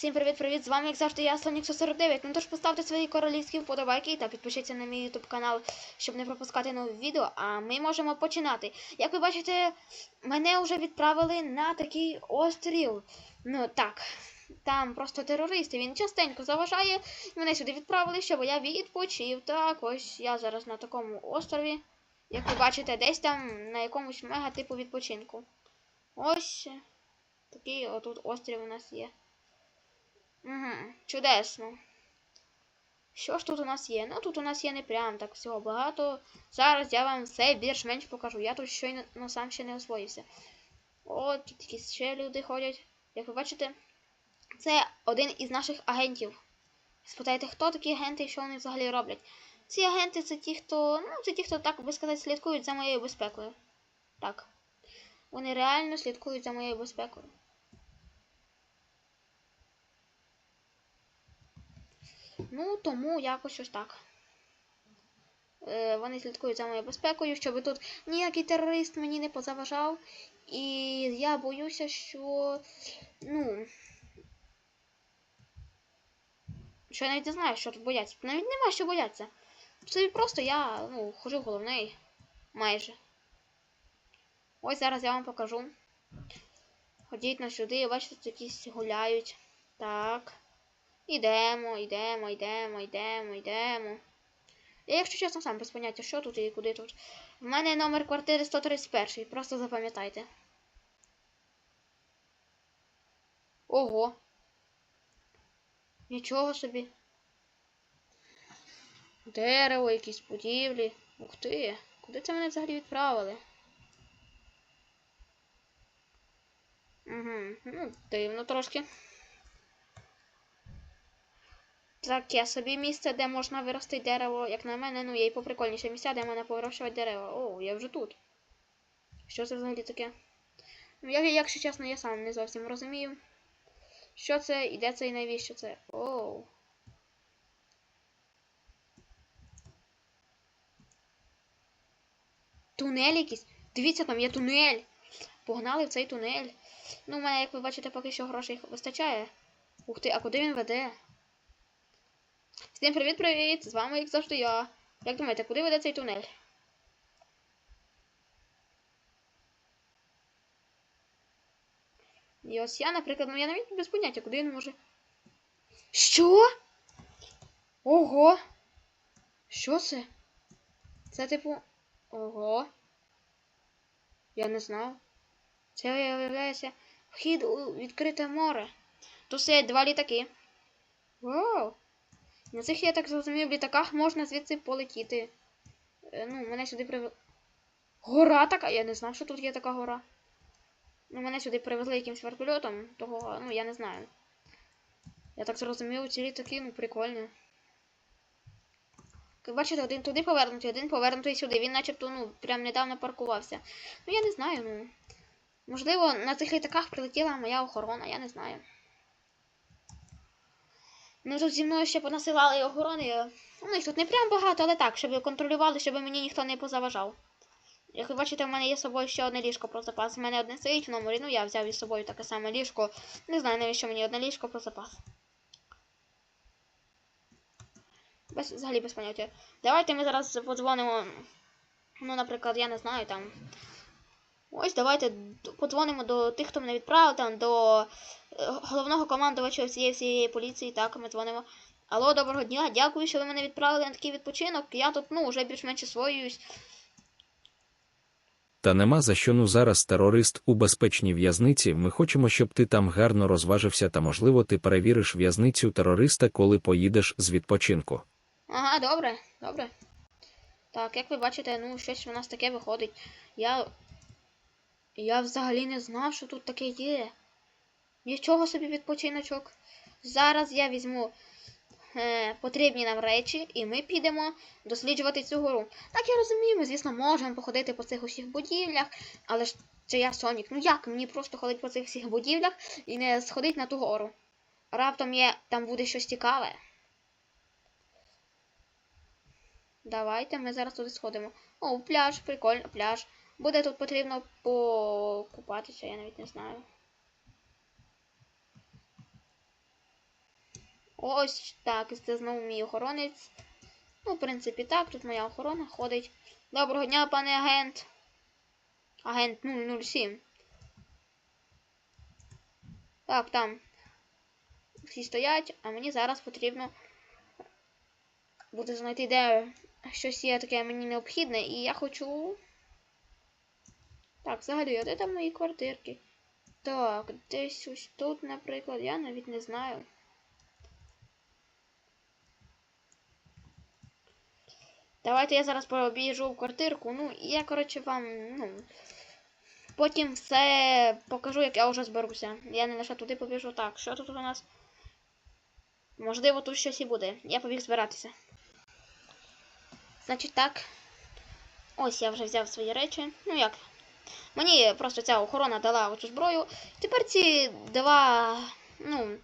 Всім привіт-привіт! З вами, як завжди, я Сонік 149. Ну тож поставте свої королівські вподобайки та підпишіться на мій YouTube канал, щоб не пропускати нові відео. А ми можемо починати. Як ви бачите, мене вже відправили на такий острів. Ну так, там просто терористи. Він частенько заважає. Мене сюди відправили, щоб я відпочив. Так, ось я зараз на такому острові. Як ви бачите, десь там на якомусь мега типу відпочинку. Ось такий отут острів у нас є. Угу, чудесно. Що ж тут у нас є? Ну тут у нас є не прям так всього багато. Зараз я вам все більш-менш покажу. Я тут щойно ну, сам ще не освоївся. От, тут якісь ще люди ходять. Як ви бачите, це один із наших агентів. Спитайте, хто такі агенти і що вони взагалі роблять? Ці агенти це ті, хто. Ну, це ті, хто, так би сказати, слідкують за моєю безпекою. Так. Вони реально слідкують за моєю безпекою. Ну, тому якось ось так. Е, вони слідкують за моєю безпекою, щоб тут ніякий терорист мені не позаважав. І я боюся, що. Ну. Що я навіть не знаю, що тут бояться. Навіть нема що бояться. Це просто я, ну, хожу головний. Майже. Ось зараз я вам покажу. Ходіть на сюди, бачите, тут якісь гуляють. Так. Ідемо, йдемо, йдемо, йдемо, йдемо. Я, якщо чесно, сам без поняття, що тут і куди тут. В мене номер квартири 131, просто запам'ятайте. Ого. Нічого собі. Дерево, якісь будівлі. Ух ти. Куди це мене взагалі відправили? Угу, ну, дивно трошки. Таке собі місце, де можна вирости дерево, як на мене, ну є і поприкольніше місця, де можна повирощувати дерева. О, я вже тут. Що це взагалі таке? Ну, я, якщо чесно, я сам не зовсім розумію. Що це і де це і навіщо це? Оу. Тунель якийсь. Дивіться, там є тунель. Погнали в цей тунель. Ну, у мене, як ви бачите, поки що грошей вистачає. Ух ти, а куди він веде? Всім привіт-привіт! З вами, як завжди, я. Як думаєте, куди веде цей тунель? І ось я, наприклад, ну я навіть без поняття, куди він може. Що? Ого! Що це? Це типу. Ого. Я не знав. Це виявляється вхід у відкрите море. Тут стоять два літаки. Вау! На цих, я так зрозумів, літаках можна звідси полетіти. Е, ну, мене сюди привезли. Гора така! Я не знав, що тут є така гора. Ну, мене сюди привезли якимсь вертольотом, того, ну, я не знаю. Я так зрозумів, ці літаки, ну, прикольні. Як бачите, один туди повернутий, один повернутий сюди. Він начебто, ну, прям недавно паркувався. Ну, я не знаю, ну. Можливо, на цих літаках прилетіла моя охорона, я не знаю. Ну тут зі мною ще понасилали охорони. Ну, їх тут не прям багато, але так, щоб контролювали, щоб мені ніхто не позаважав. Як ви бачите, в мене є з собою ще одне ліжко про запас. У мене одне стоїть в номері, ну я взяв із собою таке саме ліжко. Не знаю, навіщо мені одне ліжко про запас. Без, взагалі без поняття. Давайте ми зараз подзвонимо. Ну, наприклад, я не знаю там. Ось давайте подзвонимо до тих, хто мене відправив, там, до е, головного командувача всієї всієї поліції. Так, ми дзвонимо. Алло, доброго дня, дякую, що ви мене відправили на такий відпочинок. Я тут, ну, вже більш-менш освоююсь. Та нема за що ну зараз терорист у безпечній в'язниці. Ми хочемо, щоб ти там гарно розважився, та можливо ти перевіриш в'язницю терориста, коли поїдеш з відпочинку. Ага, добре, добре. Так, як ви бачите, ну, щось у нас таке виходить. Я. Я взагалі не знав, що тут таке є. Нічого собі відпочиночок. Зараз я візьму е, потрібні нам речі, і ми підемо досліджувати цю гору. Так я розумію, ми, звісно, можемо походити по цих усіх будівлях, але ж це я Сонік. Ну як мені просто ходити по цих всіх будівлях і не сходити на ту гору? Раптом є, там буде щось цікаве. Давайте ми зараз туди сходимо. О, пляж, прикольно, пляж. Буде тут потрібно покупатися, я навіть не знаю. Ось так, це знову мій охоронець. Ну, в принципі, так, тут моя охорона ходить. Доброго дня, пане агент. Агент 007. Так, там. Всі стоять, а мені зараз потрібно буде знайти, де щось є таке мені необхідне, і я хочу. Так, взагалі, де там мої квартирки? Так, десь ось тут, наприклад, я навіть не знаю. Давайте я зараз побіжу в квартирку. Ну, і я, коротше, вам, ну. Потім все покажу, як я вже зберуся. Я не лише туди побіжу. Так, що тут у нас? Можливо, тут щось і буде. Я побіг збиратися. Значить так. Ось я вже взяв свої речі. Ну як? Мені просто ця охорона дала оцю зброю. Тепер ці два ну,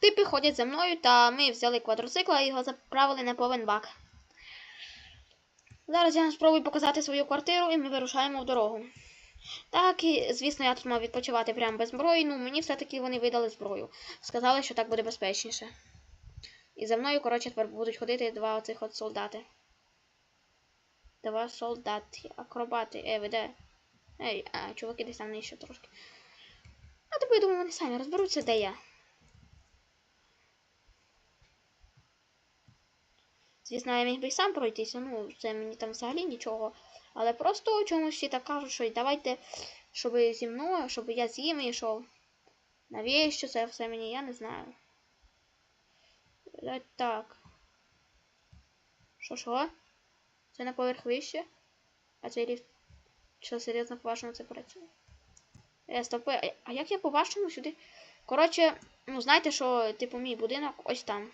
типи ходять за мною, та ми взяли квадроцикла і його заправили на повен бак. Зараз я спробую показати свою квартиру і ми вирушаємо в дорогу. Так, і, звісно, я тут мав відпочивати прямо без зброї, ну мені все-таки вони видали зброю. Сказали, що так буде безпечніше. І за мною, коротше, тепер будуть ходити два оцих от солдати. Два солдати, акробати. Ей, ви де? Ей, а, чуваки десь там нижче трошки. А тепер я думаю, вони самі розберуться, де я. Звісно, я міг би сам пройтися, ну, це мені там взагалі нічого. Але просто чомусь всі так кажуть, що давайте, щоб зі мною, щоб я з ними йшов. Навіщо це все мені, я не знаю. Так. Що, що? Це на поверх вище? А цей ліфт. Що серйозно по-вашому це працює? Е, стопи, а- як я по-вашому сюди? Коротше, ну знаєте, що, типу, мій будинок ось там.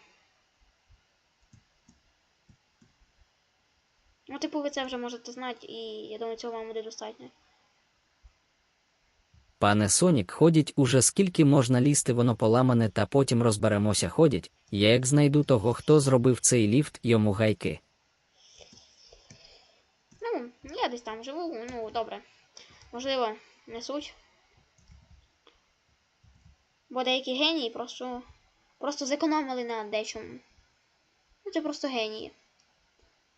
Ну, типу, ви це вже можете знати, і я думаю, цього вам буде достатньо. Пане Сонік, ходять уже скільки можна лізти, воно поламане, та потім розберемося ходять. Я як знайду того, хто зробив цей ліфт, йому гайки. Ну, я десь там живу, ну, добре. Можливо, не суть. Бо деякі генії просто, просто зекономили на дечому. Ну, це просто генії.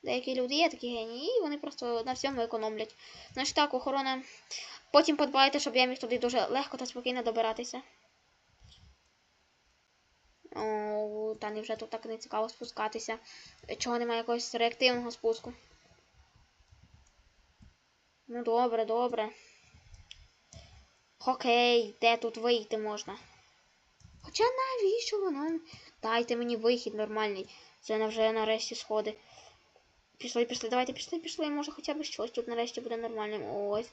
Деякі люди є такі генії, і вони просто на всьому економлять. Значить так, охорона. Потім подбайте, щоб я міг туди дуже легко та спокійно добиратися. О, та не вже тут так не цікаво спускатися. Чого немає якогось реактивного спуску. Ну добре, добре. Окей, де тут вийти можна? Хоча навіщо воно? Дайте мені вихід нормальний. Це вже нарешті сходи. Пішли, пішли, давайте пішли, пішли. Може хоча б щось тут нарешті буде нормальним. Ось.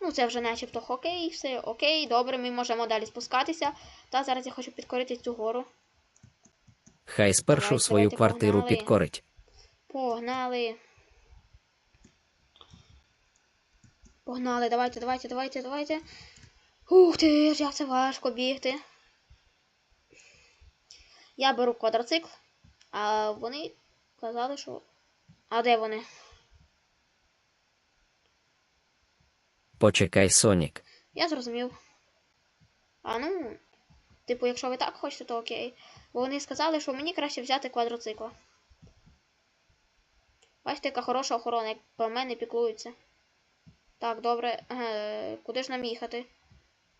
Ну це вже начебто окей, все окей, добре, ми можемо далі спускатися. Та зараз я хочу підкорити цю гору. Хай спершу Давайте, свою давайте, квартиру погнали. підкорить. Погнали. Погнали, давайте, давайте, давайте, давайте. Ух ти як це важко бігти. Я беру квадроцикл, а вони казали, що. А де вони? Почекай, Сонік. Я зрозумів. А ну, типу, якщо ви так хочете, то окей. Бо вони сказали, що мені краще взяти квадроцикла. Бачите, яка хороша охорона, як про мене піклуються. Так, добре. Е, куди ж нам їхати?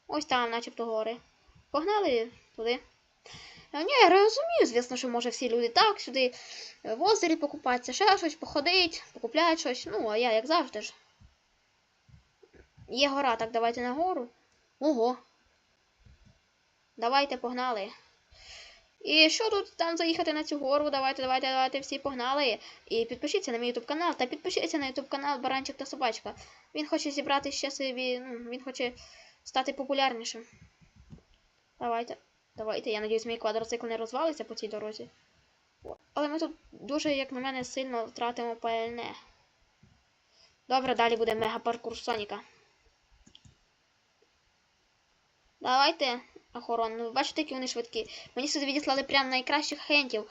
Ось там, начебто, гори. Погнали туди. Е, Ні, я розумію, звісно, що може всі люди так, сюди е, в озері покупатися, ще щось, походить, покупляють щось. Ну, а я як завжди ж. Є гора, так давайте на гору. Ого. Давайте погнали. І що тут там заїхати на цю гору? Давайте, давайте, давайте всі погнали. І підпишіться на мій ютуб канал та підпишіться на ютуб канал Баранчик та Собачка. Він хоче зібрати ще собі. Ну, він хоче стати популярнішим. Давайте. Давайте, я надіюсь, мій квадроцикл не розвалиться по цій дорозі. Але ми тут дуже, як на мене, сильно втратимо пальне. Добре, далі буде мегапаркур Соніка. Давайте, охорон. Ну, бачите, які вони швидкі. Мені сюди відіслали прям найкращих агентів.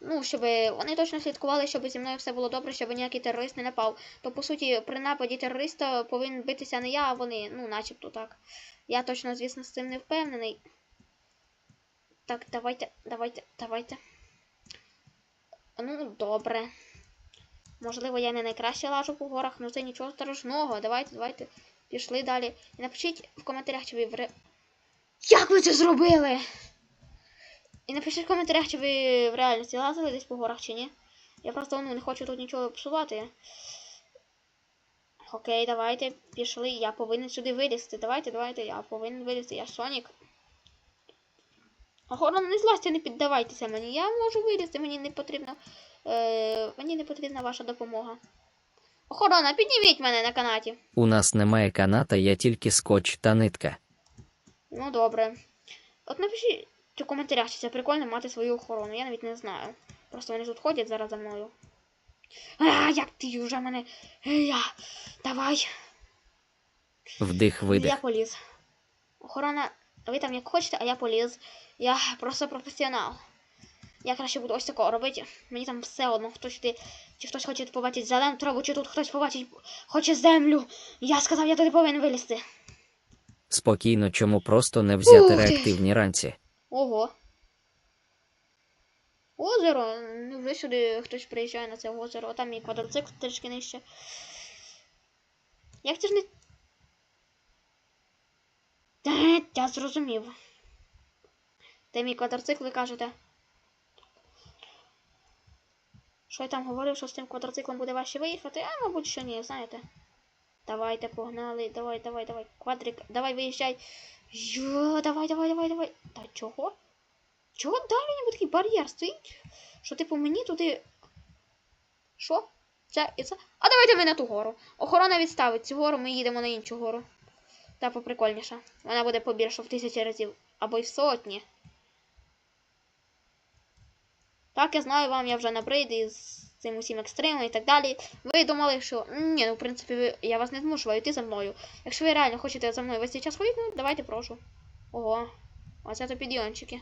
Ну, щоб вони точно слідкували, щоб зі мною все було добре, щоб ніякий терорист не напав. То, по суті, при нападі терориста повинен битися не я, а вони, ну, начебто так. Я точно, звісно, з цим не впевнений. так, давайте, давайте, давайте. Ну, добре. Можливо, я не найкраще лажу по горах, але це нічого страшного. Давайте, давайте. Пішли далі. І напишіть в коментарях, чи ви. Як ви це зробили? І напишіть в коментарях, чи ви в реальності лазили десь по горах чи ні. Я просто ну, не хочу тут нічого псувати. Окей, давайте, пішли. Я повинен сюди вилізти. Давайте, давайте, я повинен вилізти. Я Сонік. Охорона, не злазьте, не піддавайтеся мені. Я можу вилізти, мені не потрібно. Е, мені не потрібна ваша допомога. Охорона, підніміть мене на канаті. У нас немає каната, є тільки скотч та нитка. Ну добре. От напишіть у коментарях, чи це прикольно мати свою охорону. Я навіть не знаю. Просто вони тут ходять зараз за мною. А, як ти вже мене. Е, Я. Давай. Вдих, видих. Я поліз. Охорона, ви там як хочете, а я поліз. Я просто професіонал. Я краще буду ось такого робити. Мені там все одно, хтось сюди, чи хтось хоче побачити зелену траву, чи тут хтось побачить хоче землю. Я сказав, я туди повинен вилізти. Спокійно, чому просто не взяти Ух ти. реактивні ранці. Ого. Озеро. Ну, вже сюди хтось приїжджає на це озеро. а Там мій квадроцикл трішки нижче. Як це ж не. Та, я зрозумів. Де мій квадроцикл, ви кажете? Що я там говорив, що з цим квадроциклом буде важче виїхати? А, мабуть, що ні, знаєте. Давайте, погнали, давай, давай, давай. Квадрик, давай виїжджай. Йо, давай, давай, давай, давай. Та чого? Чого далі ніби такий бар'єр стоїть? Що, типу, мені туди. Що? Це і це. А давайте ви на ту гору. Охорона відставить цю гору, ми їдемо на іншу гору. Та поприкольніша. Вона буде побільше в тисячі разів. Або й в сотні. Так, я знаю, вам я вже набрид із цим усім екстримом і так далі. Ви думали, що ні, ну в принципі, ви... я вас не змушував йти за мною. Якщо ви реально хочете за мною весь цей час ходити, ну давайте прошу. Ого, оце то підйомчики.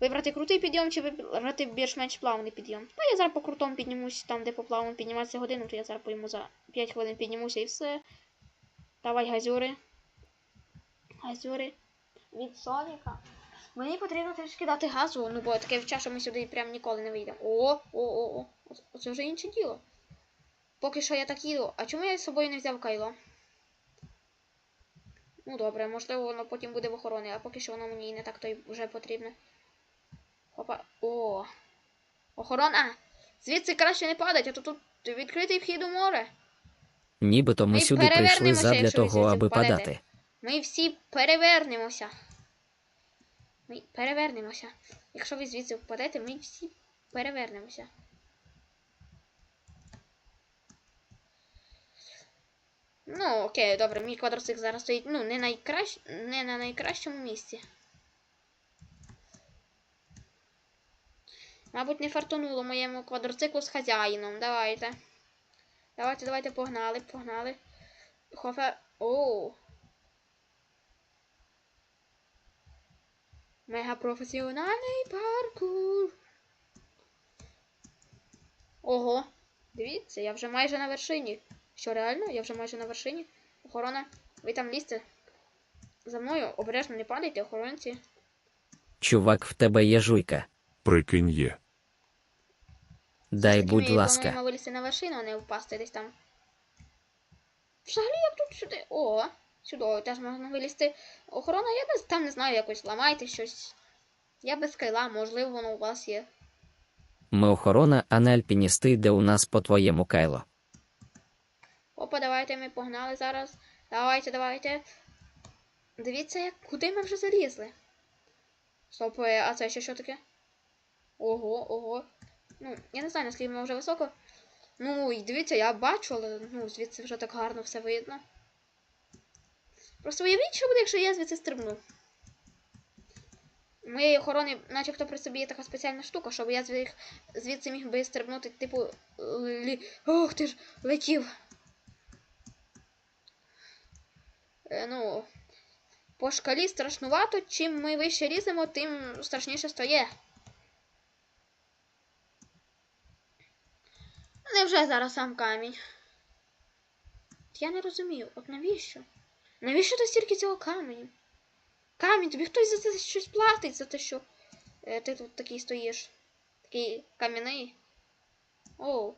Вибрати крутий підйом чи вибрати більш-менш плавний підйом. Ну, я зараз по крутому піднімусь там, де по плавному підніматися годину, то я зараз по йому за 5 хвилин піднімуся і все. Давай газюри. Газюри. Від Соніка. Мені потрібно трішки дати газу, ну бо таке відчуття, що ми сюди прям ніколи не вийдемо. О, о, о, о. Оце- вже інше діло. Поки що я так їду. А чому я з собою не взяв кайло? Ну добре, можливо, воно потім буде в охороні, а поки що воно мені і не так то й вже потрібне. Опа. О. Охорона! Звідси краще не падать, а то тут відкритий вхід у море. Нібито ми Ми сюди прийшли задля того, аби впадете. падати. Ми всі перевернемося. Ми перевернемося. Якщо ви звідси впадете, ми всі перевернемося. Ну, окей, добре, мій квадроцикл зараз стоїть ну, не, найкращ... не на найкращому місці. Мабуть, не фартонуло моєму квадроциклу з хазяїном. Давайте. Давайте, давайте, погнали, погнали. Хофе. Оу. Мегапрофесіональний паркур. Ого. Дивіться, я вже майже на вершині. Що реально? Я вже майже на вершині. Охорона, ви там лізьте. За мною обережно не падайте, охоронці. Чувак, в тебе є жуйка. Прикинь є. Дай, Все-таки будь ласка. плануємо вилізти на вершину, а не впасти десь там. Взагалі, як тут сюди. О, сюди теж можна вилізти. Охорона, я не, там не знаю, якось ламайте щось. Я без кайла, можливо, воно у вас є. Ми охорона, а не альпіністи, де у нас по твоєму кайло. Опа, давайте ми погнали зараз. Давайте, давайте. Дивіться, як куди ми вже залізли. Стоп, е, а це ще що таке? Ого, ого. Ну, я не знаю, наскільки ми вже високо. Ну, і дивіться, я бачу, але ну, звідси вже так гарно все видно. Просто уявіть, що буде, якщо я звідси стрибну. У моєї охорони, начебто при собі є така спеціальна штука, щоб я звідси, міг би стрибнути, типу. Лі... Ох ти ж, летів. Е, ну, по шкалі страшнувато, чим ми вище ліземо, тим страшніше стає. Невже зараз сам камінь? Я не розумію, от навіщо? Навіщо тут стільки цього каменю? Камінь тобі хтось за це щось платить, за те, що е, ти тут такий стоїш. Такий кам'яний. Оу.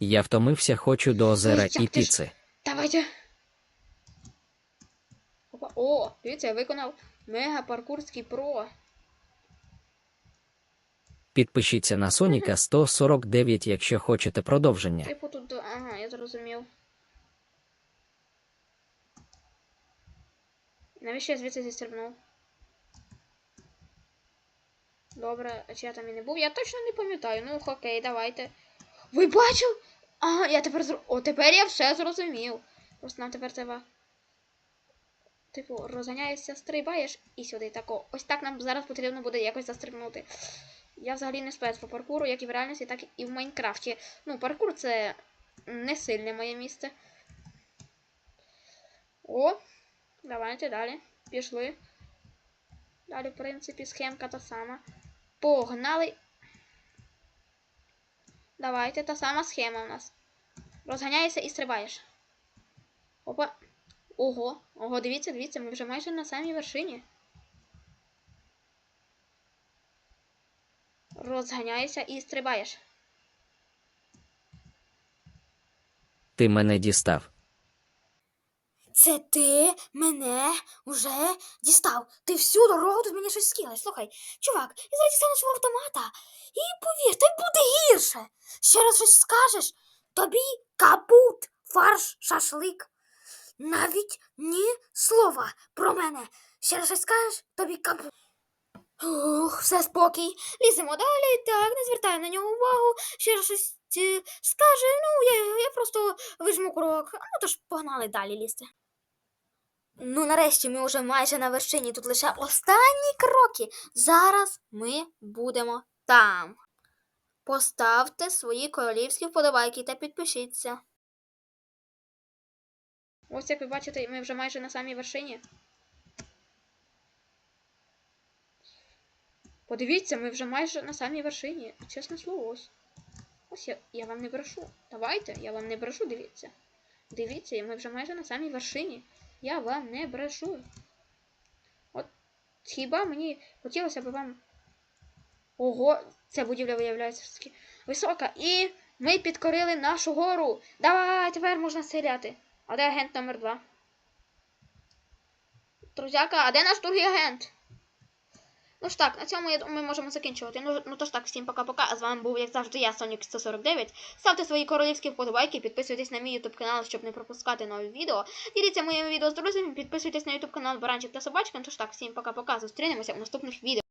Я втомився, хочу до озера і ти піци. Давайте. Опа. О, дивіться, я виконав мега паркурський про. Підпишіться на Соніка 149, якщо хочете продовження. Типу тут. Ага, я зрозумів. Навіщо я звідси зістрибнув? Добре, а чи я там і не був? Я точно не пам'ятаю. Ну, окей, давайте. Ви бачили? Ага, я тепер зро... О, тепер я все зрозумів. Просто нам тепер треба. Типу, розганяєшся, стрибаєш і сюди тако. Ось так нам зараз потрібно буде якось застрибнути. Я взагалі не спец по паркуру, як і в реальності, так і в Майнкрафті. Ну, паркур це не сильне моє місце. О, давайте далі. Пішли. Далі, в принципі, схемка та сама. Погнали. Давайте, та сама схема у нас. Розганяєшся і стрибаєш. Опа. Ого, ого, дивіться, дивіться, ми вже майже на самій вершині. Розганяєшся і стрибаєш. Ти мене дістав. Це ти мене вже дістав. Ти всю дорогу тут мені щось скинули. Слухай, чувак, я зараз дістану свого автомата. І повір, тобі буде гірше. Ще раз щось скажеш, тобі капут, фарш, шашлик. Навіть ні слова про мене. Ще раз щось скажеш, тобі капут. Ух, все спокій. Ліземо далі, так, не звертай на нього увагу. Ще раз щось е, скаже, ну, я, я просто вижму крок. Ну, тож погнали далі лізти. Ну, нарешті ми вже майже на вершині. Тут лише останні кроки. Зараз ми будемо там. Поставте свої королівські вподобайки та підпишіться. Ось як ви бачите, ми вже майже на самій вершині. Подивіться, ми вже майже на самій вершині. Чесне слово, ось. Ось я, я вам не брешу. Давайте, я вам не брешу, дивіться. Дивіться, ми вже майже на самій вершині. Я вам не брешу. От хіба мені хотілося б вам. Ого, ця будівля виявляється висока. І ми підкорили нашу гору. Давай, тепер можна стріляти. А де агент номер два? Друзяка, а де наш другий агент? Ну ж так, на цьому я ми можемо закінчувати. Ну, ну то ж так, всім пока-пока. А з вами був, як завжди, я, Сонік 149. Ставте свої королівські вподобайки, підписуйтесь на мій YouTube канал, щоб не пропускати нові відео. Діліться моїми відео з друзями, підписуйтесь на YouTube канал Баранчик та Собачка. Ну ж так, всім пока-пока. Зустрінемося у наступних відео.